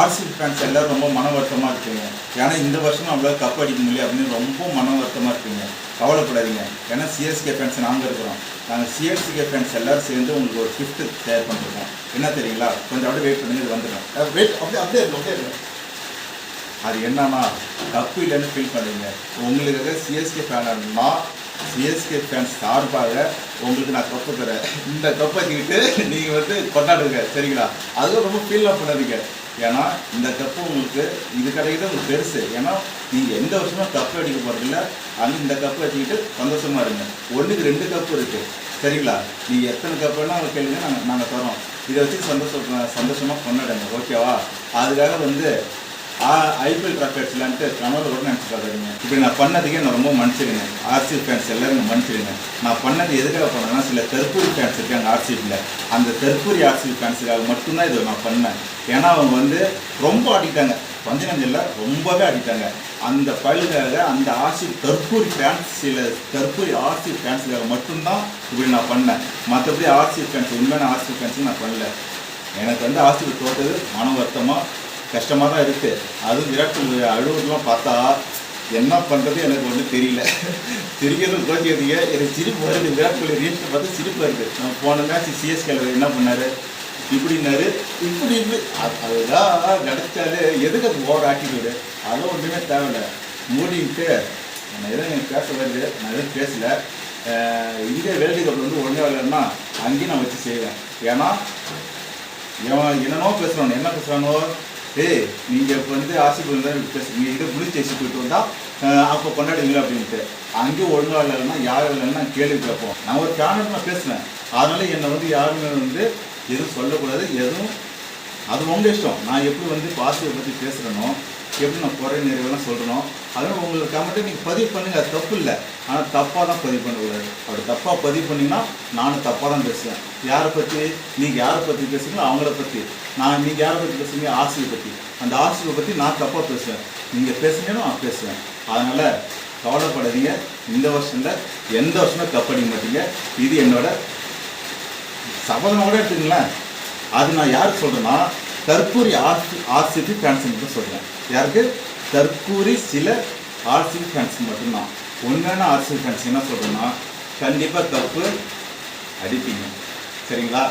RCB fans எல்லாரும் ரொம்ப மன வருத்தமாக இருப்பீங்க. ஏன்னா இந்த வருஷம் நம்மளால கப் அடிக்க முடியல அப்படின்னு ரொம்ப மன வருத்தமாக இருப்பீங்க. கவலைப்படாதீங்க. ஏன்னா சிஎஸ்கே ஃபேன்ஸ் நாங்கள் இருக்கிறோம். நாங்கள் சிஎஸ்கே ஃபேன்ஸ் எல்லாரும் சேர்ந்து உங்களுக்கு ஒரு gift ஷேர் பண்ணிருக்கோம். என்ன தெரியுங்களா? கொஞ்சம் அப்படியே வெயிட் பண்ணுங்க இது வந்துடும் வெயிட் அப்படியே அப்படியே அப்படியே அது என்னன்னா தப்பு இல்லைன்னு ஃபீல் பண்ணுவீங்க உங்களுக்காக சிஎஸ்கே ஃபேனா சிஎஸ்கே ஃபேன்ஸ் சார்பாக உங்களுக்கு நான் கப்பு தரேன். இந்த கப்பை வச்சுக்கிட்டு நீங்கள் வந்து கொண்டாடுங்க சரிங்களா? அதுவும் ரொம்ப ஃபீல்லாம் பண்ணாதீங்க. ஏன்னா இந்த கப்பு உங்களுக்கு இது கிடைக்கிறது உங்களுக்கு பெருசு. ஏன்னா நீங்கள் எந்த வருஷமும் கப்பு அடிக்க போகிறதில்ல ஆனால் இந்த கப்பு வச்சுக்கிட்டு சந்தோஷமாக இருங்க. ஒன்றுக்கு ரெண்டு கப்பு இருக்குது சரிங்களா? நீங்கள் எத்தனை கப்பு வேணால் கேளுங்க. நாங்கள் நாங்கள் தரோம். இதை வச்சு சந்தோஷம் சந்தோஷமாக கொண்டாடுங்க. ஓகேவா? அதுக்காக வந்து ஐபிஎல் ராக்கெட்ஸ்லான்ட்டு கனவுல கூட நினச்சி பார்க்குறீங்க இப்படி நான் பண்ணதுக்கே நான் ரொம்ப மன்னிச்சிருங்க ஆர்சிபி ஃபேன்ஸ் எல்லாரும் மன்னிச்சிருங்க நான் பண்ணது எதுக்காக பண்ணேன்னா சில தற்கூரி ஃபேன்ஸ் இருக்காங்க ஆர்சிபியில் அந்த தற்கூரி ஆர்சிபி ஃபேன்ஸுக்காக மட்டும்தான் இதை நான் பண்ணேன் ஏன்னா அவங்க வந்து ரொம்ப ஆடிட்டாங்க கொஞ்ச ரொம்பவே ஆடிட்டாங்க அந்த பயலுக்காக அந்த ஆர்சிபி தற்பூரி ஃபேன்ஸ் சில தற்பூரி ஆர்சி ஃபேன்ஸுக்காக மட்டும்தான் இப்படி நான் பண்ணேன் மற்றபடி ஆர்சி ஃபேன்ஸ் உண்மையான ஆர்சி ஃபேன்ஸுக்கு நான் பண்ணல எனக்கு வந்து ஆர்சிபி தோட்டது மன வருத்தமாக கஷ்டமாக தான் இருக்குது அதுவும் விராட் கோலி அழுவுறதுலாம் பார்த்தா என்ன பண்ணுறது எனக்கு ஒன்றும் தெரியல. சிரிக்கிறது கோச்சிக்கிறதுக்கு எனக்கு சிரிப்பு வருது. விராட் கோலி ரீல்ஸை பார்த்து சிரிப்பு வருது. நம்ம போன மேட்ச் சிஎஸ்கேல என்ன பண்ணாரு? இப்படின்னாரு இப்படி இப்படி. அது- அதுதான் நினச்சாலே எதுக்கு அது ஓவர் ஆட்டிடியூடு அதெல்லாம் ஒன்றுமே தேவையில்லை. மூடிட்டு நான் எதுவும் எனக்கு பேச வருது நான் எதுவும் பேசல. அஹ் இந்தியா வேர்ல்டு கப் வந்து ஒன்றே விளையாடுனா அங்கேயும் நான் வச்சு செய்வேன். ஏன்னா இவன் என்னென்னோ பேசுகிறானோ என்ன பேசுகிறானோ ஏய் நீங்கள் இப்போ வந்து ஆசிபு பேச நீ இதை முடிச்சு வச்சு போயிட்டு வந்தால் அப்போ கொண்டாடுவீங்களா அப்படின்ட்டு. அங்கேயும் ஒழுங்கா இல்லைன்னா யாரும் இல்லைன்னா கேள்வி கேட்போம். நான் ஒரு சேனல் நான் பேசுனேன் அதனால் என்னை வந்து யாருமே வந்து எதுவும் சொல்லக்கூடாது. எதுவும் அது உங்கள் இஷ்டம். நான் எப்படி வந்து பாசிட்டிவ் பற்றி பேசுகிறேனோ எப்படி நான் குறை நிறைவெல்லாம் சொல்கிறோம் அதனால் உங்களுக்கு மட்டும் நீங்கள் பதிவு பண்ணுங்க. அது தப்பு இல்லை. ஆனால் தப்பாக தான் பதிவு பண்ணக்கூடாது. அப்படி தப்பாக பதிவு பண்ணிங்கன்னா நானும் தப்பாக தான் பேசுவேன். யாரை பற்றி நீங்கள் யாரை பற்றி பேசுகிறீங்களோ அவங்கள பற்றி நான் நீங்கள் யாரை பற்றி பேசுகிறீங்க ஆசிரியை பற்றி அந்த ஆசிரியை பற்றி நான் தப்பாக பேசுவேன். நீங்கள் பேசுனீங்கன்னா நான் பேசுவேன். அதனால் கவலைப்படாதீங்க. இந்த வருஷத்தில் எந்த வருஷமே கப்படிக்க மாட்டீங்க. இது என்னோட சபதமாக கூட எடுத்துங்களேன் அது நான் யாருக்கு சொல்கிறேன்னா தற்கூரி ஆர்சி ஆர்சிபி ஃபேன்ஸ் மட்டும் சொல்கிறேன் யாருக்கு? தற்கூரி சில ஆர்சிபி ஃபேன்ஸ் மட்டும்தான். உண்மையான ஆர்சிபி ஃபேன்ஸ் என்ன சொல்கிறேன்னா கண்டிப்பாக தப்பு அடிப்பீங்க. சரிங்களா?